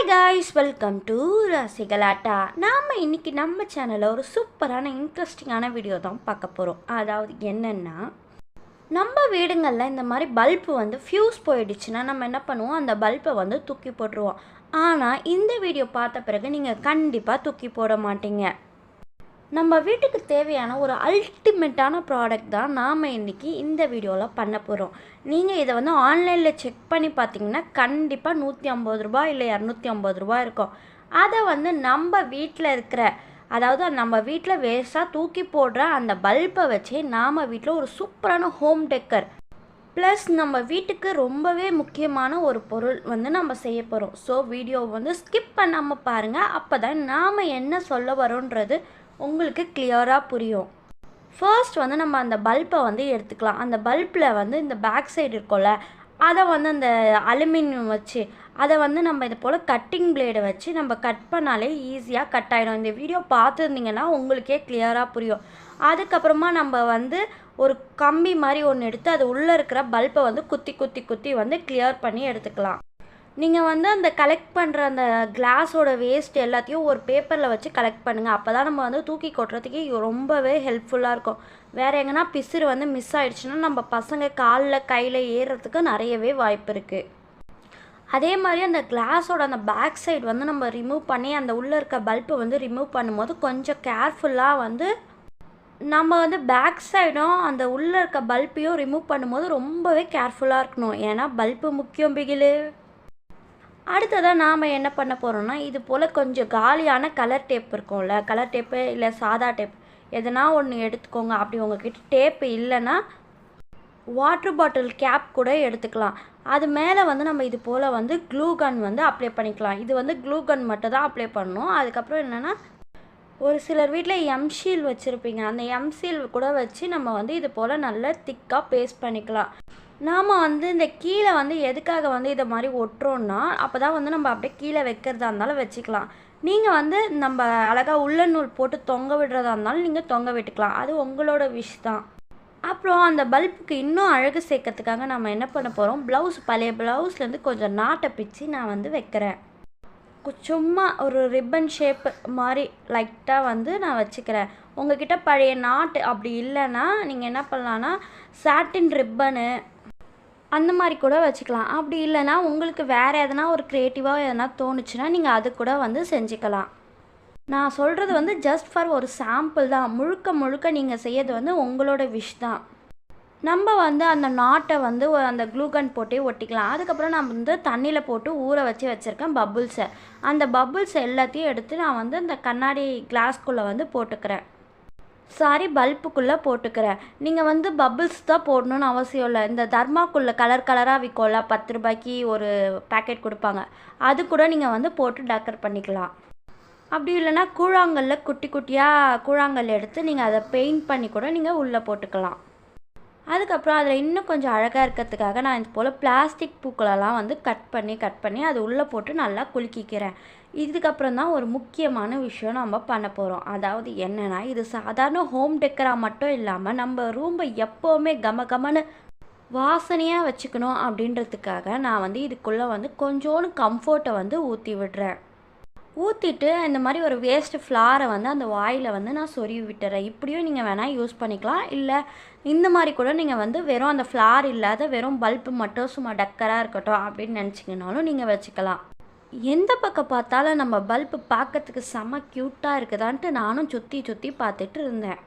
Hi guys welcome to Rasigalatta. நாம் இன்னைக்கு நம்ம சேனலில் ஒரு சூப்பரான இன்ட்ரெஸ்டிங்கான வீடியோ தான் பார்க்க போகிறோம் அதாவது என்னென்னா நம்ம வீடுங்களில் இந்த மாதிரி பல்பு வந்து ஃப்யூஸ் போயிடுச்சுன்னா நம்ம என்ன பண்ணுவோம்? அந்த பல்பை வந்து தூக்கி போட்டுருவோம். ஆனால் இந்த வீடியோ பார்த்த பிறகு நீங்கள் கண்டிப்பாக தூக்கி போட மாட்டீங்க. நம்ம வீட்டுக்கு தேவையான ஒரு அல்டிமேட்டான ப்ராடக்ட் தான் நாம் இன்றைக்கி இந்த வீடியோவில் பண்ண போகிறோம் நீங்கள் இதை வந்து ஆன்லைனில் செக் பண்ணி பார்த்தீங்கன்னா கண்டிப்பாக நூற்றி ஐம்பது ரூபா இல்லை இரநூத்தி ஐம்பது ரூபா இருக்கும். அதை வந்து நம்ம வீட்டில் இருக்கிற அதாவது நம்ம வீட்டில் வேஸ்ட்டாக தூக்கி போடுற அந்த பல்பை வச்சு நாம் வீட்டில் ஒரு சூப்பரான ஹோம் டெக்கர் ப்ளஸ் நம்ம வீட்டுக்கு ரொம்பவே முக்கியமான ஒரு பொருள் வந்து நம்ம செய்ய போகிறோம் ஸோ வீடியோ வந்து ஸ்கிப் பண்ணாமல் பாருங்கள் அப்போ தான் நாம் என்ன சொல்ல வரோன்றது உங்களுக்கு கிளியராக புரியும். ஃபர்ஸ்ட் வந்து நம்ம அந்த பல்பை வந்து எடுத்துக்கலாம். அந்த பல்பில் வந்து இந்த பேக் சைடு இருக்கும்ல அதை வந்து அந்த அலுமினியம் வச்சு அதை வந்து நம்ம இது போல் கட்டிங் பிளேடை வச்சு நம்ம கட் பண்ணாலே ஈஸியாக கட் ஆகிடும் இந்த வீடியோ பார்த்துருந்தீங்கன்னா உங்களுக்கே கிளியராக புரியும். அதுக்கப்புறமா நம்ம வந்து ஒரு கம்பி மாதிரி ஒன்று எடுத்து அது உள்ளே இருக்கிற பல்பை வந்து குத்தி குத்தி குத்தி வந்து கிளியர் பண்ணி எடுத்துக்கலாம். நீங்கள் வந்து அந்த கலெக்ட் பண்ணுற அந்த கிளாஸோட வேஸ்ட் எல்லாத்தையும் ஒரு பேப்பரில் வச்சு கலெக்ட் பண்ணுங்கள் அப்போ தான் நம்ம வந்து தூக்கி கொட்டுறதுக்கு ரொம்பவே ஹெல்ப்ஃபுல்லாக இருக்கும். வேறு எங்கன்னா பிசுறு வந்து மிஸ் ஆகிடுச்சுன்னா நம்ம பசங்க காலில் கையில் ஏறுறதுக்கு நிறையவே வாய்ப்பு இருக்குது அதே மாதிரி அந்த கிளாஸோட அந்த பேக் சைடு வந்து நம்ம ரிமூவ் பண்ணி அந்த உள்ளே இருக்க பல்பை வந்து ரிமூவ் பண்ணும்போது கொஞ்சம் கேர்ஃபுல்லாக வந்து நம்ம வந்து பேக் சைடும் அந்த உள்ளே இருக்க பல்பையும் ரிமூவ் பண்ணும்போது ரொம்பவே கேர்ஃபுல்லாக இருக்கணும். ஏன்னா பல்பு முக்கியம் பிகிலு. அடுத்ததாக நாம் என்ன பண்ண போகிறோம்னா இது போல் கொஞ்சம் காலியான கலர் டேப் இருக்கும்ல கலர் டேப்பு இல்லை சாதா டேப் எதனா ஒன்று எடுத்துக்கோங்க. அப்படி உங்ககிட்ட டேப்பு இல்லைன்னா வாட்ரு பாட்டில் கேப் கூட எடுத்துக்கலாம். அது மேலே வந்து நம்ம இது போல் வந்து க்ளூ கன் வந்து அப்ளை பண்ணிக்கலாம். இது வந்து க்ளூ கன் மட்டும் தான் அப்ளை பண்ணணும். அதுக்கப்புறம் என்னென்னா ஒரு சிலர் வீட்டில் எம்ஷீல் வச்சுருப்பீங்க. அந்த எம்சீல் கூட வச்சு நம்ம வந்து இது போல் நல்லா திக்காக பேஸ்ட் பண்ணிக்கலாம். நாம் வந்து இந்த கீழே வந்து எதுக்காக வந்து இதை மாதிரி ஒட்டுறோன்னா அப்போ தான் வந்து நம்ம அப்படியே கீழே வைக்கிறதா இருந்தாலும் வச்சுக்கலாம். நீங்கள் வந்து நம்ம அழகாக உள்ள நூல் போட்டு தொங்க விடுறதா இருந்தாலும் நீங்கள் தொங்க விட்டுக்கலாம். அது உங்களோட விஷ் தான். அப்புறம் அந்த பல்புக்கு இன்னும் அழகு சேர்க்கறதுக்காக நம்ம என்ன பண்ண போகிறோம் ப்ளவுஸ் பழைய ப்ளவுஸ்லேருந்து கொஞ்சம் நாட்டை பிச்சு நான் வந்து வைக்கிறேன். சும்மா ஒரு ரிப்பன் ஷேப் மாதிரி லைட்டாக வந்து நான் வச்சுக்கிறேன். உங்ககிட்ட பழைய நாட்டு அப்படி இல்லைன்னா நீங்கள் என்ன பண்ணலான்னா சாட்டின் ரிப்பனு அந்த மாதிரி கூட வச்சுக்கலாம். அப்படி இல்லைன்னா உங்களுக்கு வேறு எதனா ஒரு க்ரியேட்டிவாக எதனா தோணுச்சுன்னா நீங்கள் அது கூட வந்து செஞ்சுக்கலாம். நான் சொல்கிறது வந்து ஜஸ்ட் ஃபார் ஒரு சாம்பிள் தான். முழுக்க முழுக்க நீங்கள் செய்யறது வந்து உங்களோட விஷ் தான். நம்ம வந்து அந்த நாட்டை வந்து அந்த க்ளூகன் போட்டே ஒட்டிக்கலாம். அதுக்கப்புறம் நான் வந்து தண்ணியில் போட்டு ஊற வச்சு வச்சுருக்கேன் பபுள்ஸை அந்த பபுள்ஸ் எல்லாத்தையும் எடுத்து நான் வந்து அந்த கண்ணாடி கிளாஸ்குள்ளே வந்து போட்டுக்கிறேன். சாரி பல்புக்குள்ளே போட்டுக்கிறேன். நீங்கள் வந்து பப்பிள்ஸ் தான் போடணும்னு அவசியம் இல்லை. இந்த தர்மாக்குள்ளே கலர் கலராக விற்கோல பத்து ரூபாய்க்கு ஒரு பேக்கெட் கொடுப்பாங்க. அது கூட நீங்கள் வந்து போட்டு டெக்கர் பண்ணிக்கலாம். அப்படி இல்லைன்னா கூழாங்கல்ல குட்டி குட்டியாக கூழாங்கல் எடுத்து நீங்கள் அதை பெயிண்ட் பண்ணி கூட நீங்கள் உள்ளே போட்டுக்கலாம். அதுக்கப்புறம் அதில் இன்னும் கொஞ்சம் அழகாக இருக்கிறதுக்காக நான் இது போல் பிளாஸ்டிக் பூக்களெல்லாம் வந்து கட் பண்ணி கட் பண்ணி அது உள்ளே போட்டு நல்லா குலுக்கிக்கிறேன். இதுக்கப்புறம் தான் ஒரு முக்கியமான விஷயம் நம்ம பண்ண போகிறோம் அதாவது என்னென்னா இது சாதாரண ஹோம் டெக்கராக மட்டும் இல்லாமல் நம்ம ரூமை எப்போவுமே கம கமன்னு வாசனையாக வச்சுக்கணும் அப்படின்றதுக்காக நான் வந்து இதுக்குள்ளே வந்து கொஞ்சோண்டு கம்ஃபர்ட்டை வந்து ஊற்றி விடுறேன். ஊற்றிட்டு இந்த மாதிரி ஒரு வேஸ்ட் ஃப்ளாரை வந்து அந்த வாயில் வந்து நான் சொருவி விட்டுறேன். இப்படியும் நீங்கள் வேணால் யூஸ் பண்ணிக்கலாம். இல்லை இந்த மாதிரி கூட நீங்கள் வந்து வெறும் அந்த ஃப்ளார் இல்லாத வெறும் பல்பு மட்டும் சும்மா டக்கராக இருக்கட்டும் அப்படின்னு நினச்சிங்கனாலும் நீங்கள் வச்சுக்கலாம். எந்த பக்கம் பார்த்தாலும் நம்ம பல்பு பார்க்கறதுக்கு செம க்யூட்டாக இருக்குதான்ட்டு நானும் சுற்றி சுற்றி பார்த்துட்டு இருந்தேன்.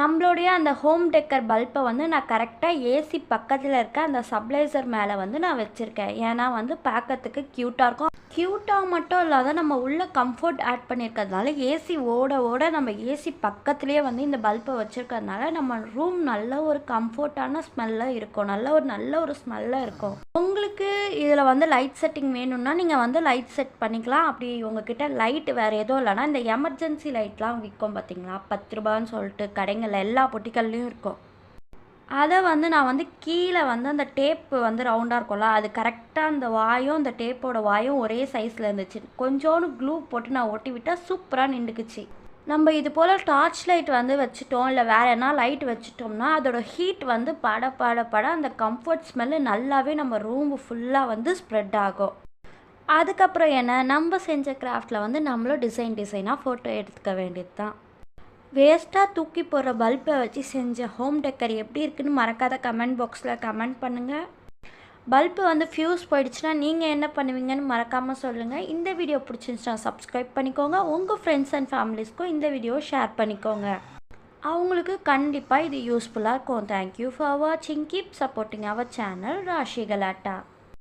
நம்மளுடைய அந்த ஹோம் டெக்கர் பல்பை வந்து நான் கரெக்டாக ஏசி பக்கத்தில் இருக்க அந்த சப்ளைசர் மேலே வந்து நான் வச்சுருக்கேன். ஏன்னா வந்து பார்க்கறதுக்கு க்யூட்டாக இருக்கும். க்யூட்டாக மட்டும் இல்லாத நம்ம உள்ள கம்ஃபர்ட் ஆட் பண்ணியிருக்கிறதுனால ஏசி ஓட ஓட நம்ம ஏசி பக்கத்துலேயே வந்து இந்த பல்பை வச்சுருக்கிறதுனால நம்ம ரூம் நல்ல ஒரு கம்ஃபர்ட்டான ஸ்மெல்லாக இருக்கும். நல்ல ஒரு நல்ல ஒரு ஸ்மெல்லாக இருக்கும். உங்களுக்கு இதில் வந்து லைட் செட்டிங் வேணும்னா நீங்கள் வந்து லைட் செட் பண்ணிக்கலாம். அப்படி உங்ககிட்ட லைட் வேறு எதுவும் இல்லைனா இந்த எமர்ஜென்சி லைட்லாம் விற்கும் பார்த்தீங்களா பத்து ரூபான்னு சொல்லிட்டு கடைங்களில் எல்லா பொட்டிகள்லேயும் இருக்கும். அதை வந்து நான் வந்து கீழே வந்து அந்த டேப்பு வந்து ரவுண்டாக இருக்கும்ல அது கரெக்டாக அந்த வாயும் அந்த டேப்போட வாயும் ஒரே சைஸில் இருந்துச்சு. கொஞ்சோண்டு க்ளூ போட்டு நான் ஒட்டி விட்டால் சூப்பராக நின்றுக்குச்சு. நம்ம இது போல் டார்ச் லைட் வந்து வச்சுட்டோம் இல்லை வேறு என்ன லைட் வச்சுட்டோம்னா அதோட ஹீட் வந்து பட பட பட அந்த கம்ஃபர்ட் ஸ்மெல்லு நல்லாவே நம்ம ரூம் ஃபுல்லாக வந்து ஸ்ப்ரெட் ஆகும். அதுக்கப்புறம் என்ன நம்ம செஞ்ச கிராஃப்டில் வந்து நம்மளும் டிசைன் டிசைனாக ஃபோட்டோ எடுத்துக்க வேண்டியது தான் வேஸ்ட்டாக தூக்கி போடுற பல்பை வச்சு செஞ்ச ஹோம் டெக்கர் எப்படி இருக்குன்னு மறக்காத கமெண்ட் பாக்ஸில் கமெண்ட் பண்ணுங்கள் பல்பு வந்து ஃப்யூஸ் போயிடுச்சுன்னா நீங்கள் என்ன பண்ணுவீங்கன்னு மறக்காமல் சொல்லுங்கள் இந்த வீடியோ பிடிச்சிருந்துச்சுன்னா சப்ஸ்கிரைப் பண்ணிக்கோங்க. உங்கள் ஃப்ரெண்ட்ஸ் அண்ட் ஃபேமிலிஸ்க்கும் இந்த வீடியோ ஷேர் பண்ணிக்கோங்க. அவங்களுக்கு கண்டிப்பாக இது யூஸ்ஃபுல்லாக இருக்கும். தேங்க்யூ ஃபார் வாட்சிங் keep supporting our channel Rashi Galatta